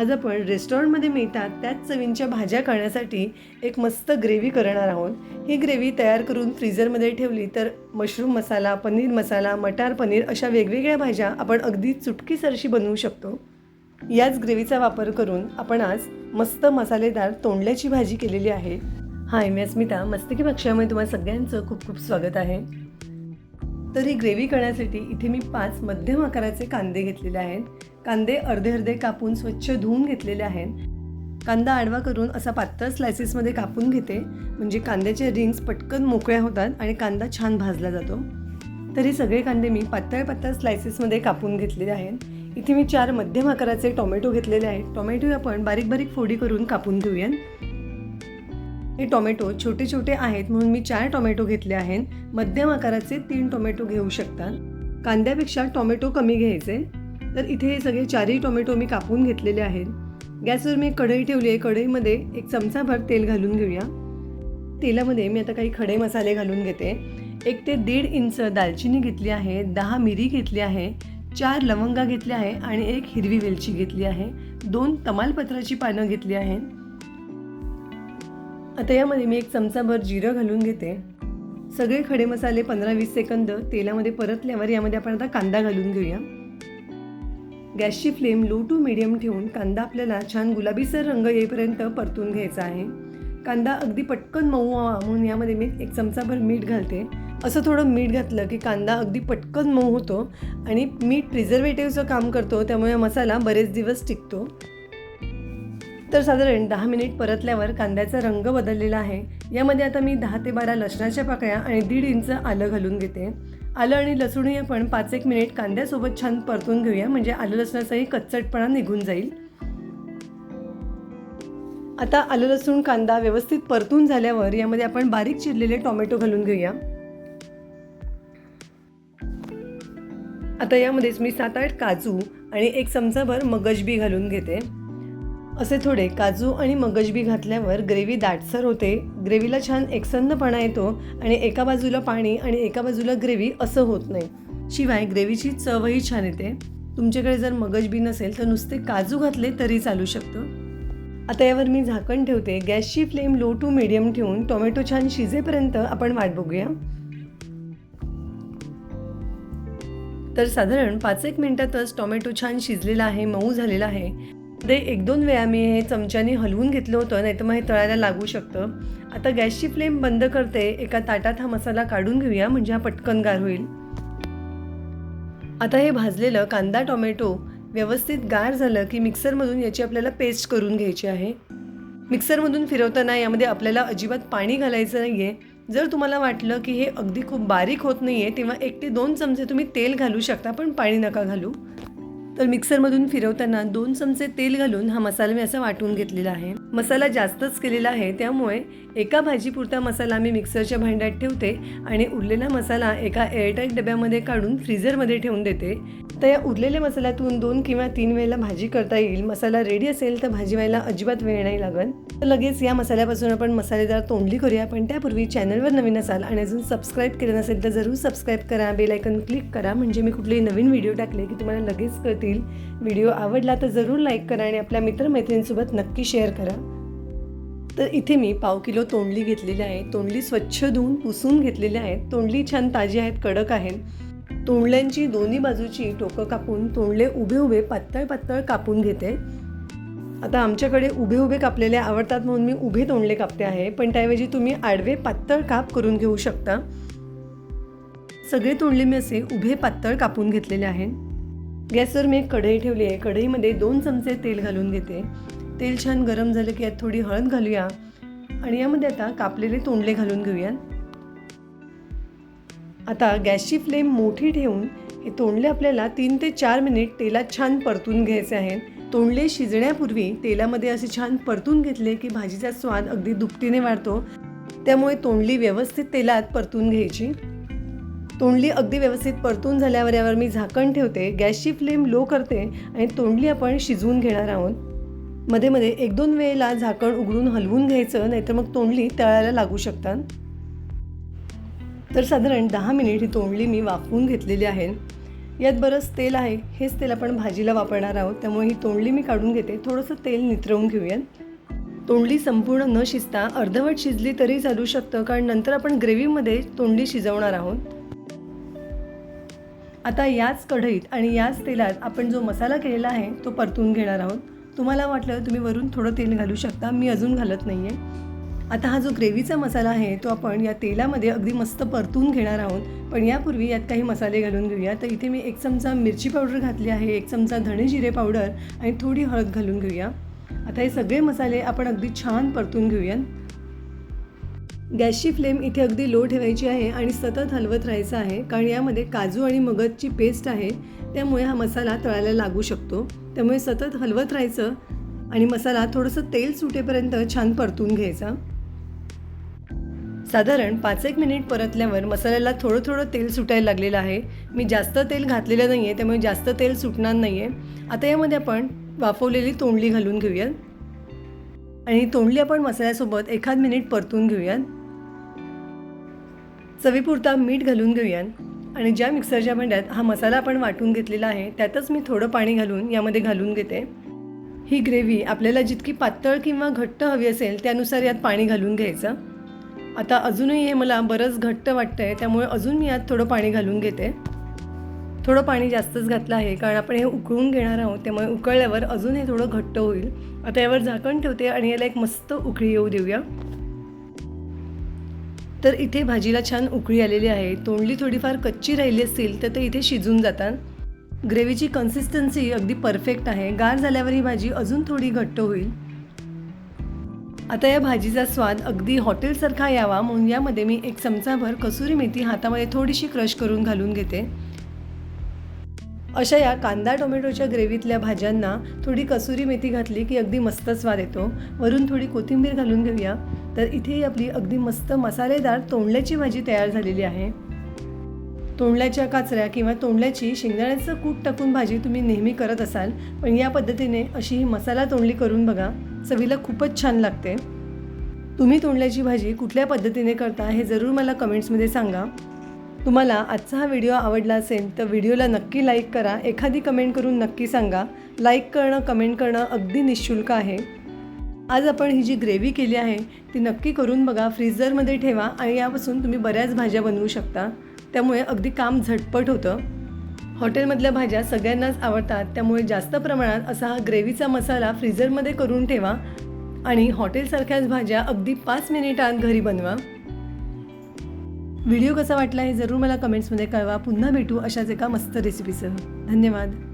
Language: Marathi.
आज आपण रेस्टॉरंटमध्ये मिळतात त्याच चवींच्या भाज्या खाण्यासाठी एक मस्त ग्रेव्ही करणार आहोत. ही ग्रेव्ही तयार करून फ्रीझरमध्ये ठेवली तर मशरूम मसाला पनीर मसाला मटार पनीर अशा वेगवेगळ्या भाज्या आपण अगदी चुटकीसरशी बनवू शकतो. याच ग्रेव्हीचा वापर करून आपण आज मस्त मसालेदार तोंडल्याची भाजी केलेली आहे. हाय मी अस्मिता. मस्तिकी पक्षामध्ये तुम्हाला सगळ्यांचं खूप खूप स्वागत आहे. तर ही ग्रेव्ही करण्यासाठी इथे मी पाच मध्यम आकाराचे कांदे घेतलेले आहेत. कांदे अर्धे अर्धे कापून स्वच्छ धुवून घेतलेले आहेत. कांदा आडवा करून असा पातळ स्लायसेसमध्ये कापून घेते. म्हणजे कांद्याचे रिंग्स पटकन मोकळ्या होतात आणि कांदा छान भाजला जातो. तर हे सगळे कांदे मी पातळ पातळ स्लायसेसमध्ये कापून घेतलेले आहेत. इथे मी चार मध्यम आकाराचे टोमॅटो घेतलेले आहेत. टोमॅटो आपण बारीक बारीक फोडी करून कापून घेऊयात. हे टोमॅटो छोटे छोटे आहेत म्हणून मी चार टोमॅटो घेतले आहेत. मध्यम आकाराचे तीन टोमॅटो घेऊ शकतात कांद्यापेक्षा टोमॅटो कमी घ्यायचे. तर इथे हे सगळे चारही टोमॅटो मी कापून घेतलेले आहेत. गॅसवर मी एक कढई ठेवली आहे. कढईमध्ये एक चमचाभर तेल घालून घेऊया. तेलामध्ये मी आता काही खडे मसाले घालून घेते. एक ते दीड इंच दालचिनी घेतली आहे. दहा मिरी घेतली आहे. चार लवंगा घेतल्या आहे आणि एक हिरवी वेलची घेतली आहे. दोन तमालपत्राची पानं घेतली आहेत. आता यामध्ये मी एक चमचाभर जिरं घालून घेते. सगळे खडे मसाले पंधरा वीस सेकंद तेलामध्ये परतल्यावर यामध्ये आपण आता कांदा घालून घेऊया. गॅसची फ्लेम लो टू मिडियम ठेवून कांदा आपल्याला छान गुलाबीसर रंग येईपर्यंत परतून घ्यायचा आहे. कांदा अगदी पटकन मऊ व्हावा म्हणून यामध्ये मी एक चमचाभर मीठ घालते. असं थोडं मीठ घातलं की कांदा अगदी पटकन मऊ होतो आणि मीठ प्रिझर्वेटिव्हचं काम करतो त्यामुळे मसाला बरेच दिवस टिकतो. तर साधारण दहा मिनिट परतल्यावर कांद्याचा रंग बदललेला आहे. यामध्ये आता मी दहा ते बारा लसणाच्या पाकळ्या आणि दीड इंच आलं घालून घेते. आलं आणि लसूणही आपण पाच एक मिनिट कांद्यासोबत छान परतून घेऊया. म्हणजे आलं लसणाचाही कच्चटपणा निघून जाईल. आता आलं लसूण कांदा व्यवस्थित परतून झाल्यावर यामध्ये आपण बारीक चिरलेले टोमॅटो घालून घेऊया. आता यामध्येच मी सात आठ काजू आणि एक चमचाभर मगजबी घालून घेते. असे थोडे काजू आणि मगजबी घातल्यावर ग्रेव्ही दाटसर होते. ग्रेव्हीला छान एकसन्नपणा येतो आणि एका बाजूला पाणी आणि एका बाजूला ग्रेव्ही असं होत नाही. शिवाय ग्रेव्हीची चवही छान येते. तुमच्याकडे जर मगजबी नसेल तर नुसते काजू घातले तरी चालू शकतं. आता यावर मी झाकण ठेवते. गॅसची फ्लेम लो टू मिडियम ठेवून टोमॅटो छान शिजेपर्यंत आपण वाट बघूया. तर साधारण पाच एक मिनिटातच टोमॅटो छान शिजलेला आहे मऊ झालेला आहे. ते एक दोन वेळा मी हे चमच्याने हलवून घेतलं होतं नाही तर मग हे तळायला लागू शकतं. आता गॅसची फ्लेम बंद करते एका ताटात हा मसाला काढून घेऊया म्हणजे हा पटकन गार होईल. आता हे भाजलेलं कांदा टोमॅटो व्यवस्थित गार झालं की मिक्सरमधून याची आपल्याला पेस्ट करून घ्यायची आहे. मिक्सरमधून फिरवताना यामध्ये आपल्याला अजिबात पाणी घालायचं नाही आहे जर तुम्हाला वाटलं की हे अगदी खूप बारीक होत नाही आहे तेव्हा एक ते दोन चमचे तुम्ही तेल घालू शकता पण पाणी नका घालू. तर मिक्सरमधून फिरवताना दोन चमचे तेल घालून हा मसाला मी असा वाटून घेतलेला आहे. मसाला जास्तच केलेला आहे त्यामुळे एका भाजीपुरता मसाला मी मिक्सरच्या भांड्यात ठेवते आणि उरलेला मसाला एका एअरटाईट डब्यामध्ये काढून फ्रीझरमध्ये ठेवून देते. तर या उरलेल्या मसाल्यातून दोन किंवा तीन वेळेला भाजी करता येईल मसाला रेडी असेल तर भाजी व्हायला अजिबात वेळ नाही लागत. तर लगेच या मसाल्यापासून आपण मसालेदार तोंडली करूया पण त्यापूर्वी चॅनलवर नवीन असाल आणि अजून सबस्क्राईब केलं नसेल तर जरूर सबस्क्राईब करा बेल आयकन क्लिक करा म्हणजे मी कुठलेही नवीन व्हिडिओ टाकले की तुम्हाला लगेच कळतील व्हिडिओ आवडला तर जरूर लाईक करा आणि आपल्या मित्रमैत्रिणींसोबत नक्की शेअर करा. तर इथे मी पाव किलो तोंडली घेतलेली आहे. तोंडली स्वच्छ धुवून पुसून घेतलेल्या आहेत तोंडली छान ताजी आहेत कडक आहेत. तोंडल्यांची दोन्ही बाजूची टोकं कापून तोंडले उभे उभे पातळ पातळ कापून घेते. आता आमच्याकडे उभे उभे कापलेले आवडतात म्हणून मी उभे तोंडले कापते आहे. पण त्याऐवजी तुम्ही आडवे पातळ काप करून घेऊ शकता. सगळे तोंडले मी असे उभे पातळ कापून घेतलेले आहेत. गॅसवर मी एक कढई ठेवली आहे. कढईमध्ये दोन चमचे तेल घालून घेते. तेल छान गरम झालं की यात थोडी हळद घालूया. आणि यामध्ये आता कापलेले तोंडले घालून घेऊया आता गॅसची फ्लेम मोठी ठेवून हे तोंडले आपल्याला तीन ते चार मिनिट तेलात छान परतून घ्यायचे आहेत. तोंडले शिजण्यापूर्वी तेलामध्ये असे छान परतून घेतले की भाजीचा स्वाद अगदी दुपटीने वाढतो. त्यामुळे तोंडली व्यवस्थित तेलात परतून घ्यायची. तोंडली अगदी व्यवस्थित परतून झाल्यावर यावर मी झाकण ठेवते गॅसची फ्लेम लो करते आणि तोंडली आपण शिजवून घेणार आहोत. मध्ये मध्ये एक दोन वेळेला झाकण उघडून हलवून घ्यायचं नाहीतर मग तोंडली तळायला लागू शकतात. तर साधारण दहा मिनिट ही तोंडली मी वाफवून घेतलेली आहे. यात बरंच तेल आहे हेच तेल आपण भाजीला वापरणार आहोत त्यामुळे ही तोंडली मी काढून घेते. थोडंसं तेल नितरवून घेऊयात. तोंडली संपूर्ण न शिजता अर्धवट शिजली तरी चालू शकतं कारण नंतर आपण ग्रेव्हीमध्ये तोंडली शिजवणार आहोत. आता याच कढईत आणि याच तेलात आपण जो मसाला केलेला आहे तो परतून घेणार आहोत. तुम्हाला वाटलं तुम्ही वरून थोडं तेल घालू शकता मी अजून घालत नाही आहे आता हा जो ग्रेव्हीचा मसाला आहे तो आपण या तेलामध्ये अगदी मस्त परतून घेणार आहोत. पण यापूर्वी यात काही मसाले घालून घेऊया. तर इथे मी एक चमचा मिरची पावडर घातली आहे एक चमचा धणे जिरे पावडर आणि थोडी हळद घालून घेऊया. आता हे सगळे मसाले आपण अगदी छान परतून घेऊया गॅसची फ्लेम इथे अगदी लो ठेवायची आहे आणि सतत हलवत राहायचं आहे कारण यामध्ये काजू आणि मगजची पेस्ट आहे त्यामुळे हा मसाला तळायला लागू शकतो. त्यामुळे सतत हलवत राहायचं आणि मसाला थोडंसं तेल सुटेपर्यंत छान परतून घ्यायचा. साधारण पाच एक मिनिट परतल्यावर मसाल्याला थोडं थोडं तेल सुटायला लागलेलं आहे. मी जास्त तेल घातलेलं नाही आहे त्यामुळे जास्त तेल सुटणार नाही आहे आता यामध्ये आपण वाफवलेली तोंडली घालून घेऊयात. आणि तोंडली आपण मसाल्यासोबत एखाद मिनिट परतून घेऊयात. चवीपुरता मीठ घालून घेऊया आणि ज्या मिक्सरच्या भांड्यात हा मसाला आपण वाटून घेतलेला आहे त्यातच मी थोडं पाणी घालून यामध्ये घालून घेते. ही ग्रेव्ही आपल्याला जितकी पातळ किंवा घट्ट हवी असेल त्यानुसार यात पाणी घालून घ्यायचं. आता अजूनही हे मला बरंच घट्ट वाटतं आहे त्यामुळे अजून मी यात थोडं पाणी घालून घेते. थोडं पाणी जास्तच घातलं आहे कारण आपण हे उकळून घेणार आहोत त्यामुळे उकळल्यावर अजून हे थोडं घट्ट होईल. आता यावर झाकण ठेवते आणि याला एक मस्त उकळी येऊ देऊया. तर इथे भाजीला छान उकळी आलेली आहे. तोंडली थोडीफार कच्ची राहिली असतील तर ते इथे शिजून जातात. ग्रेव्हीची कन्सिस्टन्सी अगदी परफेक्ट आहे. गार झाल्यावर ही भाजी अजून थोडी घट्ट होईल. आता या भाजीचा स्वाद अगदी हॉटेलसारखा यावा म्हणून यामध्ये मी एक चमचाभर कसुरी मेथी हातामध्ये थोडीशी क्रश करून घालून घेते. अशा या कांदा टोमॅटोच्या ग्रेव्हीतल्या भाज्यांना थोडी कसुरी मेथी घातली की अगदी मस्त स्वाद येतो. वरून थोडी कोथिंबीर घालून घेऊया. तर इथेही आपली अगदी मस्त मसालेदार तोंडल्याची भाजी तयार झालेली आहे. तोंडल्याच्या काचऱ्या किंवा तोंडल्याची शेंगदाण्याचं कूट टाकून भाजी तुम्ही नेहमी करत असाल पण या पद्धतीने अशी ही मसाला तोंडली करून बघा. चवीला खूपच छान लागते. तुम्ही तोंडल्याची भाजी कुठल्या पद्धतीने करता हे जरूर मला कमेंट्समध्ये सांगा. तुम्हाला आजचा हा व्हिडिओ आवडला असेल तर व्हिडिओला नक्की लाईक करा. एखादी कमेंट करून नक्की सांगा. लाईक करणं कमेंट करणं अगदी निशुल्क आहे. आज आपण ही जी ग्रेव्ही केली आहे ती नक्की करून बघा. फ्रीझरमध्ये ठेवा आणि यापासून तुम्ही बऱ्याच भाज्या बनवू शकता. त्यामुळे अगदी काम झटपट होतं. हॉटेलमधल्या भाज्या सगळ्यांनाच आवडतात. त्यामुळे जास्त प्रमाणात असा हा ग्रेव्हीचा मसाला फ्रीझरमध्ये करून ठेवा. आणि हॉटेलसारख्याच भाज्या अगदी पाच मिनिटात घरी बनवा. व्हिडिओ कसा वाटला हे जरूर मला कमेंट्समध्ये कळवा. पुन्हा भेटू अशाच एका मस्त रेसिपीसह धन्यवाद.